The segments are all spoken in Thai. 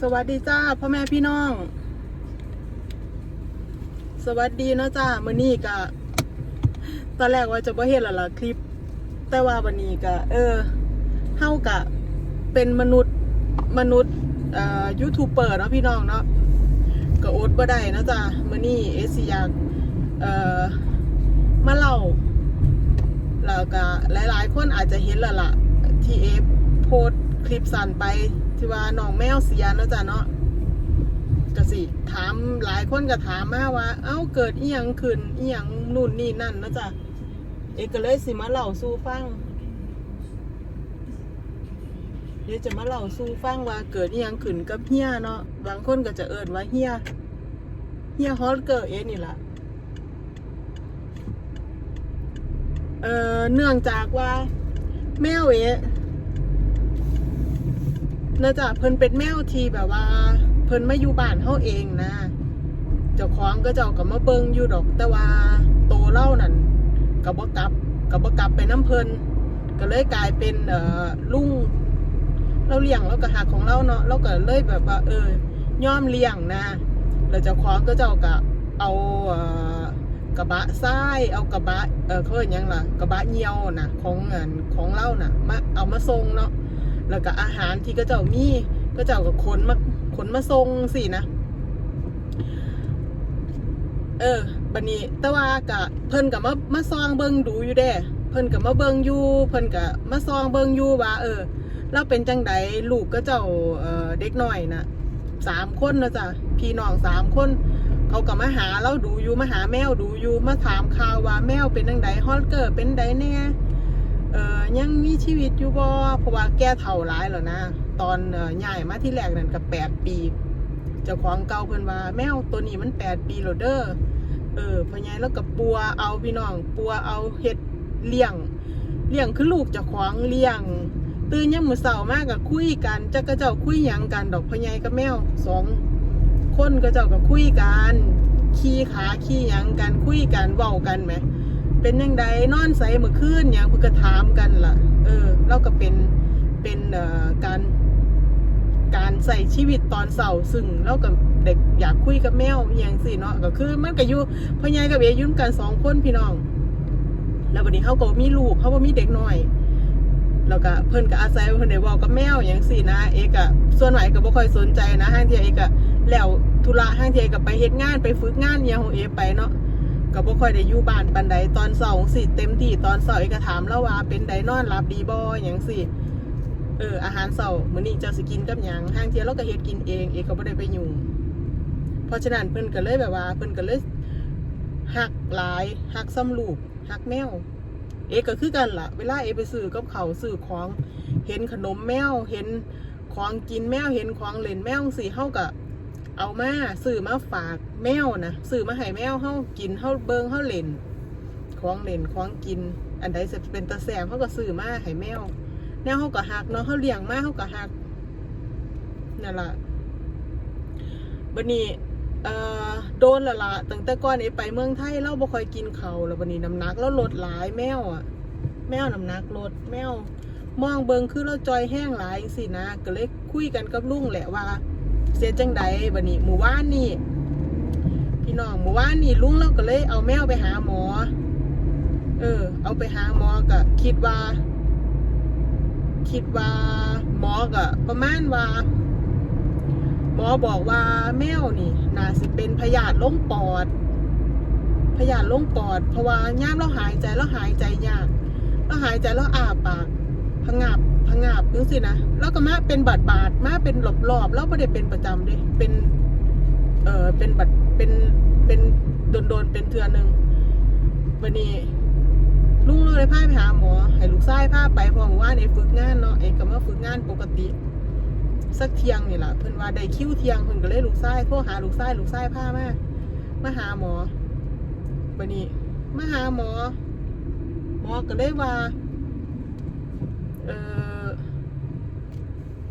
สวัสดีจ้าพ่อแม่พี่น้อง สวัสดีเนาะจ้ามื้อนี้ก็ตอนแรกว่าจะบ่เฮ็ดและล่ะคลิป แต่ว่าวันนี้ก็เออเฮาก็เป็นมนุษย์มนุษย์เอ่อยูทูบเบอร์เนาะพี่น้องเนาะก็อดบ่ได้นะจ้ามื้อนี้เอสิอยากเอ่อมาเล่าแล้วก็หลายๆ คนอาจจะเห็นแล้วล่ะที่เอฟโพสคลิปสั้นไป ที่ว่าน้องแมวเสียเนาะจ้ะเนาะก็สิถามหลายคนก็ถามมาว่า เอ้าเกิดอีหยังขึ้นอีหยังนู่นนี่นั่นเนาะจ้ะเอกก็เลยสิมาเล่าสู่ฟังเดี๋ยวจะมาเล่าสู่ฟังว่าเกิดอีหยังขึ้นกับเฮียเนาะบางคนก็จะเอิ้นว่าเฮียเฮียฮอตเกิดเอนี่ล่ะเอ่อเนื่องจากว่าแมวเอะน่าจะเพิ่นเป็นแมวที่แบบว่า เพิ่นไมาอยู่บ้านเฮาเองนะ เจ้าของก็เจ้าก็มาเบิ่งอยู่ดอก แต่ว่าโตเล่านั่นก็บ่กลับก็บ่กลับไปน้ำเพิ่นก็เลยกลายเป็นเอ่อลุงเราเลี้ยงเราก็หักของเราเนาะเราก็เลยแบบว่า เออย่อมเลี้ยงนะแล้วเจ้าของก็เจ้าก็เอาเอ่อกระบะทรายเอากระบะเออเขาเรียกยังล่ะกระบะเหี่ยวนะของเงินของเราน่ะมาเอามาส่งเนาะ แล้วก็อาหารที่ก็เจ้ามีก็เจ้าก็ขนมาขนมาส่งสินะ เออบันนี้แต่ว่ากะเพิ่นกับมามาซองเบิงดูอยู่เด้ เพิ่นกับมาเบิงอยู่ เพิ่นกับมาซองเบิงอยู่ว่า เออเราเป็นจังใดลูกก็เจ้าเออเด็กน้อยนะสามคนนะจ๊ะพี่น้องสามคน เขาก็มาหาเราดูอยู่มาหาแมวดูอยู่มาถามข่าวว่าแมวเป็นจังใดฮอลเกอร์เป็นใดแน่ เออยังมีชีวิตอยู่บ่เพราะว่าแก่เฒ่าหลายแล้วนะ ตอนเอ่อย้ายมาที่แรกนั่นก็แปดปี เจ้าของเก่าเพิ่นว่าแมวตัวนี้มันแปดปีแล้วเด้อเออพ่อใหญ่แล้วก็ปัวเอาพี่น้อง ปัวเอาเฮ็ดเลี้ยง เลี้ยงคือลูกเจ้าของเลี้ยง ตื่นยามมื้อเช้ามากก็คุยกันจักก็เจ้าคุยหยังกันดอกพ่อใหญ่กับแมวสองคนก็เจ้าก็คุยกัน ขี่ขาขี่หยังกันคุยกันเว้ากันแหม เป็นจังใดนอนใสเมื่อคืนหยังเพิ่นก็ถามกันล่ะ เออเราก็เป็นเป็นการการใส่ชีวิตตอนเสาร์ซึ่งเรากับเด็กอยากคุยกับแมวอย่างสิเนาะก็คือมันก็อยู่พ่อใหญ่กับเอยุ่นกันสองคนพี่น้อง แล้ววันนี้เขาก็มีลูกเขาก็มีเด็กน้อยแล้วก็เพิ่นก็อาศัยเพิ่นได้เว้ากับแมวอย่างสินะ เอกอะส่วนใหญ่ก็บ่ค่อยสนใจนะห้างเทียเอกอะแล้วธุระห้างเทียก็ไปเฮ็ดงานไปฝึกงานอหย่างของเอไปเนาะ ก็บ่ค่อยได้อยู่บ้านปานใดตอนเช้าสิเต็มที่ตอนเช้าเอกก็ถามแล้วว่าเป็นไดนอนหลับดีบ่อย่างสิเอออาหารเสาร์มื้อนี้เจ้าสิกินกับหยังห้างเที่ยวเราก็เฮ็ดกินเองเอกก็บ่ได้ไปยุ่งเพราะฉะนั้นเพิ่นก็เลยแบบว่าเพิ่นก็เลยหักหลายหักซ้ำลูกหักแมวเอกก็คือกันล่ะ เวลาเอกไปซื้อกับเขาซื้อของ เห็นขนมแมว เห็นของกินแมว เห็นของเล่นแมวสิเฮาก็ เอามาซื้อมาฝากแมวนะซื้อมาให้แมวเฮากินเฮาเบิงเฮาเล่นของเล่นของกิน อันใดจะเป็นตะแสบเฮาก็ซื้อมาให้แมวแนวเขาก็หักเนาะเขาเลี้ยงมาเขาก็หักนั่นล่ะบันนี้เอ่อโดนละละตั้งแต่ก่อนนี้ไปเมืองไทยเราบ่ค่อยกินเขาแล้วบันนี้น้ำหนักเราลดหลายแมวอะ แมวน้ำหนักลดแมวมองเบิงคือเราจอยแห้งหลายสินะก็เลยคุยกันกับลุงแหละว่า เสียจังใดบันนี้หมู่บ้านนี่พี่น้องหมู่บ้านนี่ลุงเราก็เลยเอาแมวไปหาหมอ เออ เอาไปหาหมอก็คิดว่า คิดว่า หมอก็ประมาณว่าหมอบอกว่าแมวนี่น่าสิเป็นพยาธิลงปอด พยาธิลงปอด เพราะว่าย่ามเราหายใจเราหายใจยากเราหายใจเราอาปากพงับ พะงับนึกสินะแล้วก็มาเป็นบาดบาดมาเป็นหลบหลอบแล้วไม่ได้เป็นประจำเด้เป็น เออเป็นบัดเป็นเป็นโดนโดนเป็นเทือหนึ่งวันนี้ลุงเราเลยพาไปหาหมอให้ลูกชายพาไปเพอว่าในฝึกงานเนาะเอกก็มาฝึกงานปกติ สักเที่ยงนี่แหละเพิ่นว่าได้คิวเที่ยงเพิ่นก็เลยลูกชายโทรหาลูกชายลูกชายพามามาหาหมอบัดนี้มาหาหมอ หมอก็เลยว่า เออ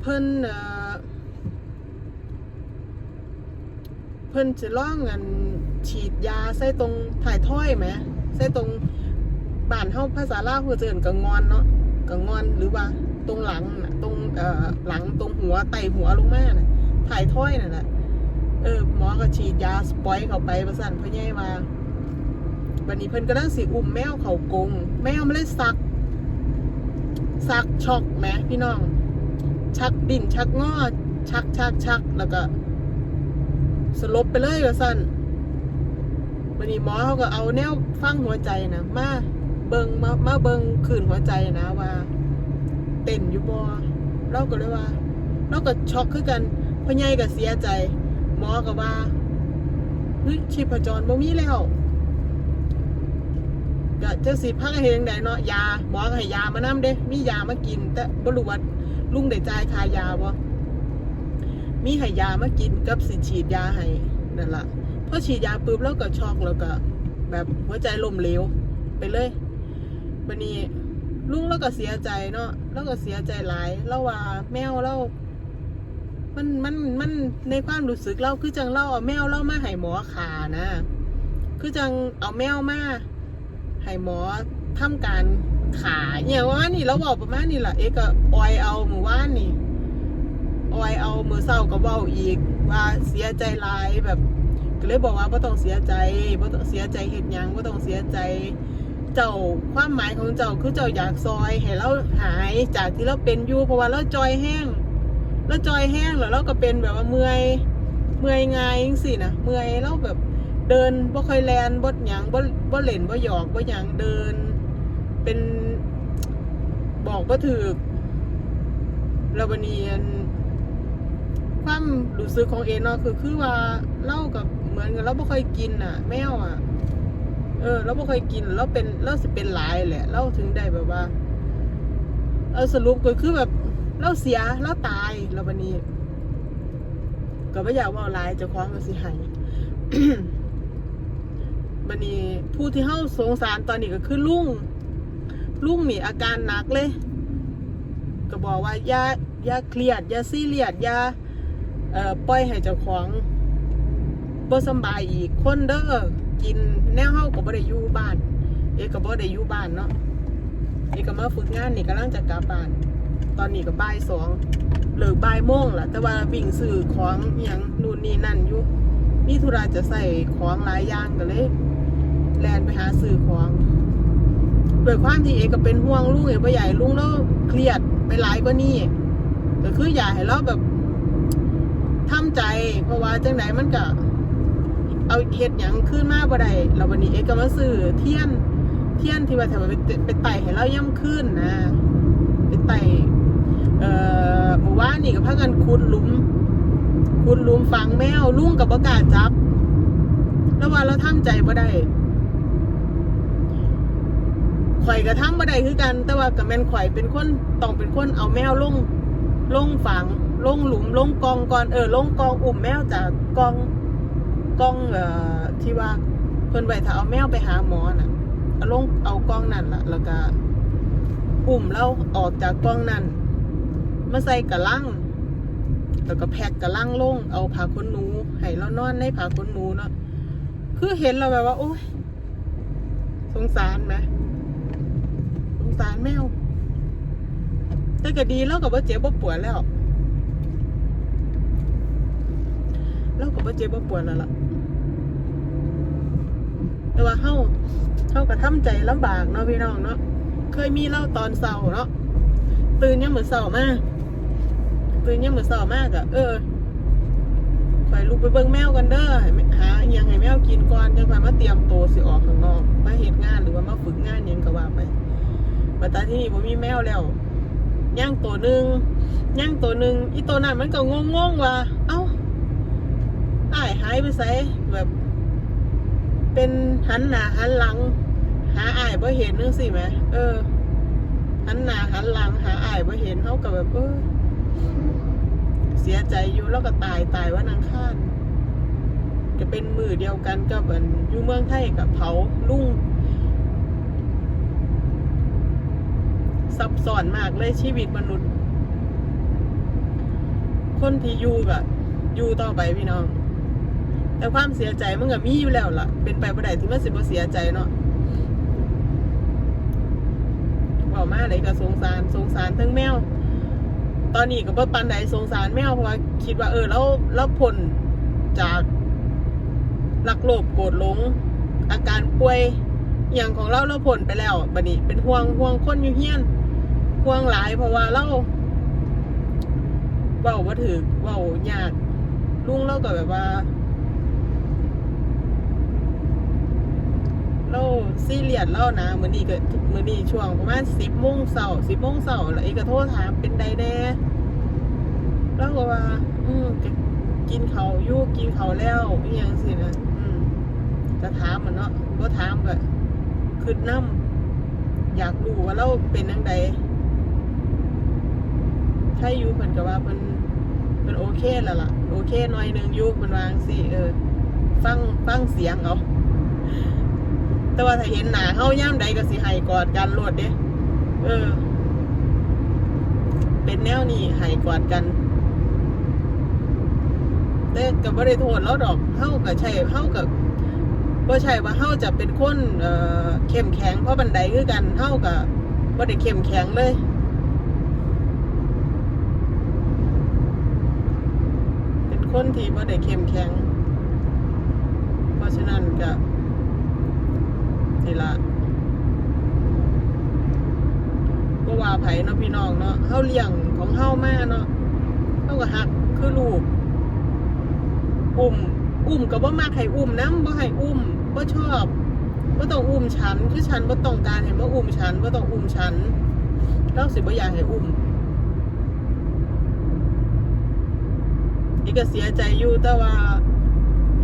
เพิ่นเออเพิ่นจะล่องเงินฉีดยาใส่ตรงถ่ายถ้อยไหมใส่ตรงบ้านเฮาภาษาลาวเพื่อเจินกังอนเนาะกังอนหรือว่าตรงหลังนะตรงเอ่อหลังตรงหัวไตหัวลงมาน่ะถ่ายถ้อยนั่นแหละเออหมอก็ฉีดยาสปอยเข้าไปประสันพ่อใหญ่ว่าวันนี้เพิ่นก็ลังสิอุ้มแมวเขากง แมวมันเลยสักสักช็อกแหมพี่น้อง ชักดินชักงอชักชักชักแล้วก็ สลบไปเลยว่าสั่นวันนี้หมอเขาก็เอาแนวฟังหัวใจนะมาเบิงมามาเบิงขืนหัวใจนะว่า เต้นอยู่บ่เราก็เลยว่าเราก็ช็อกคือกันพ่อใหญ่ก็เสียใจ หมอก็ว่าเฮ้ยชีพจรบ่มีแล้วก็จะสิพักเฮงไดเนาะยาหมอก็ให้ยามานํเด้มียามากิน แต่บ่รู้ว่า ลุงได้จ่ายค่ายาบ่มีให้ยามากินกับสิฉีดยาให้นั่นล่ะพอฉีดยาปุ๊บแล้วก็ช็อกแล้วก็ แบบหัวใจล้มเหลวไปเลยบัดนี้ลุงเราก็เสียใจเนาะเราก็เสียใจหลายเราว่าแมวเรามันมันมันในความรู้สึกเราคือจังเราเอาแมวเรามาให้หมอขานะ คือจังเอาแมวมาให้หมอทำการ ขาเนี่ยว่านี่เราบอกประมาณนี้แหละเอ๊ก็ออยเอามือว่านนี่ออยเอามือเศร้าก็เบาอีก ว่าเสียใจหลายแบบก็เลยบอกว่าไ่ต้องเสียใจไ่ต้องเสียใจเหตุยังไ่ต้องเสียใจ เจ้าความหมายของเจ้าคือเจ้าอยากซอยให้เราหายจากที่เราเป็นอยู่เพราะว่าเราจอยแห้งเราจอยแห้งแล้วเราก็เป็นแบบว่าเมื่อยเมื่อยง่ายจังสินะเมื่อยเราแบบเดินบ่ค่อยแลนบ่หยังบ่บ่เล่นบ่หยอกบ่หยังเดิน เป็นบอกบ่ถูกแล้ววันนี้อันความรู้สึกของเอเนาะคือคือว่าเล่ากับเหมือนกับเราบ่ค่อยกินอะ แมวอะ เออ เราไม่เคยกินเราเป็นเราสิเป็นหลายแหละ เราถึงได้แบบว่า เออสรุปก็คือแบบเราเสียเราตายแล้ววันนี้ ก็ไม่อยากว่าลายจะคว้าของก็สิหายบันนี้ผู้ที่เข้าสงสารตอนนี้ก็คือลุง ลุงนี่อาการหนักเลย ก็บอกว่าอย่าอย่าเครียดอย่าซีเรียสอย่าปล่อยให้เจ้าของบ่สบายอีกคนเด้อกินแนวเฮาก็บ่ได้อยู่บ้าน เอกก็บ่ได้อยู่บ้านเนาะเอกก็มาฝึกงานนี่กำลังจะกลับบ้าน ตอนนี้ก็บ่ายสองเลิกบ่ายโมงล่ะแต่ว่าวิ่งซื้อของอยังนู่นนี่นั่นอยู่มีธุระจะใส่ของหลายอย่างก็เลยแลนไปหาซื้อของ ด้วยความที่เอกก็เป็นห่วงลุงเอกบ่ใหญ่ลุงแล้วเครียดไปหลายกว่านี้ก็คืออยากให้เราแบบทำใจ เพราะว่าจังไหนมันก็เอาเฮ็ดหยังขึ้นมาบ่ได้แล้ววันนี้เอกก็มาซื้อเทียน เทียนที่ว่าแถ้าไปไปไต่ให้เราย่ำขึ้นนะไปไต่เอ่อหมู่บ้านนี่ก็พากันขุดหลุมขุดหลุมฝังแมวลุงกับประกาศจับ แล้วว่าเราทำใจบ่ได้ ข่อยก็ทำบ่ได้คือกัน แต่ว่ากับแม่นข่อยเป็นคนต้องเป็นคนเอาแมวลงลงฝังลงหลุมลงกองก่อนเออลงกองอุ่มแมวจากกองกล้องเอ่อที่ว่าเพิ่นไว้ถ้าเอาแมวไปหาหมอน่ะเอาลงเอากล้องนั่นล่ะ แล้วก็อุ้มเราออกจากกล้องนั่นมาใส่กระลังแล้วก็แพ็กกระลังลง เอาผ้าขนหนูให้เรานอนในผ้าขนหนูเนาะคือเห็นเราแบบว่า โอ้ยสงสารไหม งสารแมว แต่ก็ดีแล้วกับว่าเจ็บว่ปวดแล้วเราก็บ่เจ็บบ่ปวดแล้วล่ะ แต่ว่าเฮาเฮาก็ทำใจลำบากเนาะพี่น้องเนาะ เคยมีเล่าตอนเช้าเนาะ ตื่นยามมื้อเช้ามากตื่นยามมื้อเช้ามากะเออข่อยลุกไปเบิ่งแมวกันเด้อหาอหยังให้แมวกินก่อนจังค่อยมาเตรียมโตสิออกข้างนอกมาเฮ็ดงานหรือว่ามาฝึกงานยังก็ว่าไป บัดตาที่นี่บ่มีแมวแล้วย่างตัวหนึ่งย่างตัวหนึ่งอีตัวนั้นมันก็งงๆว่า เอ้าไอ้หายไปใส่แบบ เป็นหันหน้าหันหลัง หาไอ้ายบ่เห็นนึงสิแหมเออ หันหน้าหันหลัง หาไอ้ายบ่เห็นเขาก็แบบเออเสียใจอยู่แล้วก็ตายตายว่านังคานก็เป็นมือเดียวกันกับอันอยู่เมืองไทยกับเผาลุ่ง ซับซ้อนมากเลยชีวิตมนุษย์ คนที่อยู่กับอยู่ต่อไปพี่น้อง แต่ความเสียใจมันก็มีอยู่แล้วล่ะ เป็นไปบ่ได้ที่มันสิบ่เสียใจเนาะบอกมาเลยก็สงสารสงสารทั้งแมว ตอนนี้ก็บ่ปันใดสงสารแมวเพราะว่าคิดว่าเออแล้วแล้วผลจากลักโลภโกรธหลง อาการป่วยอย่างของเราเราผลไปแล้วบัดนี้เป็นห่วงห่วงคนอยู่เฮียน ห่วงหลายเพราะว่าเราเว้าบ่ถึกเว้ายากลุงเราก็แบบว่าเราซีเรียสเรานะเหมือนี้ก็มื้อนี้ช่วงประมาณ10โมงเช้า10โมงเช้าแล้วอีกก็โทรถามเป็นใดแน่เราก็ว่า อืมกินเขายู่กินเขาแล้วอีหยังสินะอืมก็ถามมันเนาะบ่ถามก็คิดน้ำอยากรู้ว่าเราเป็นจังไง ถ้าอยู่เพิ่นก็ว่าเพิ่นเพิ่นโอเคแล้วล่ะ โอเคหน่อยหนึงอยู่เพิ่นวาจังซี่เออ ฟังฟังเสียงเอาแต่ว่าถ้าเห็นหน้าเฮาย่ามใดก็สิให้กอดกันโลดเด้เออ เป็นแนวนี้ให้กอดกันแต่ก็บ่ได้โทษเราดอกเฮาก็ใช่เฮาก็บ่ใช่ว่าเฮาจะเป็นคนเอ่อเข้มแข็งเพราะบันไดคือกันเฮาก็บ่ได้เข้มแข็งเลย เป็น คนที่บ่ได้เข้มแข็ง เพราะฉะนั้นก็นี่ละบ่ว่าไผเนาะพี่น้องเนาะเฮาเลี้ยงของเฮามาเนาะเฮาก็ฮักคือลูก อุ้ม อุ้มก็บ่มักให้อุ้มนำบ่ให้อุ้มบ่ชอบบ่ต้องอุ้มฉัน คือฉันบ่ต้องการให้มาอุ้มฉันบ่ต้องอุ้มฉันเราสิบ่อยากให้อุ้ม อีกก็เสียใจอยู่แต่ว่า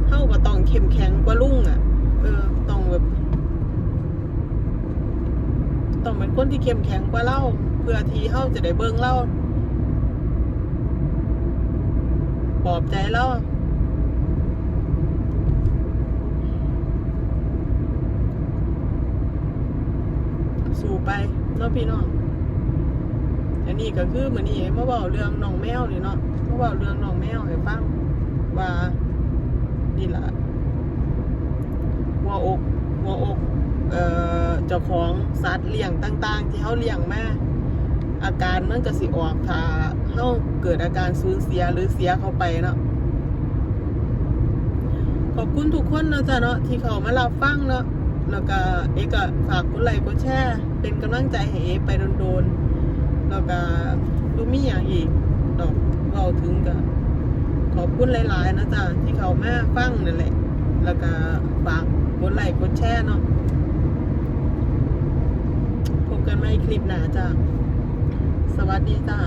เฮาก็ต้องเข้มแข็งกว่าลุงอะ เออต้องแบบต้องเป็นคนที่เข้มแข็งกว่าเราเพื่อที่เฮาจะได้เบิ่งเราปลอบใจเราสู่ไปเนาะพี่น้อง นี้ก็คือเหมือนนี่มาเว้าเรื่องน้องแมวนี่เนาะมาเว้าเรื่องน้องแมวให้ฟังว่านี่ละหัวอกหัวอกเอ่อเจ้าของสัตว์เลี้ยงต่าง ๆ ที่เขาเลี้ยงมาอาการมันก็สิออกถ้าเขาเกิดอาการสูญเสียหรือเสียเขาไปเนาะขอบคุณทุกคนเนาะจ้ะเนาะที่เขามารับฟังเนาะแล้วก็เอก็ฝากกดไลค์กดแชร์เป็นกำลังใจให้เอไปโดนๆ แล้วก็ดูมีอย่างอีกดอกเราถึงก็ขอบคุณหลายๆนะจ๊ะที่เขามาฟังนั่นแหละ แล้วก็ฝากกดไลค์กดแชร์เนาะพบกันใหม่คลิปหน้าจ้าสวัสดีจ้า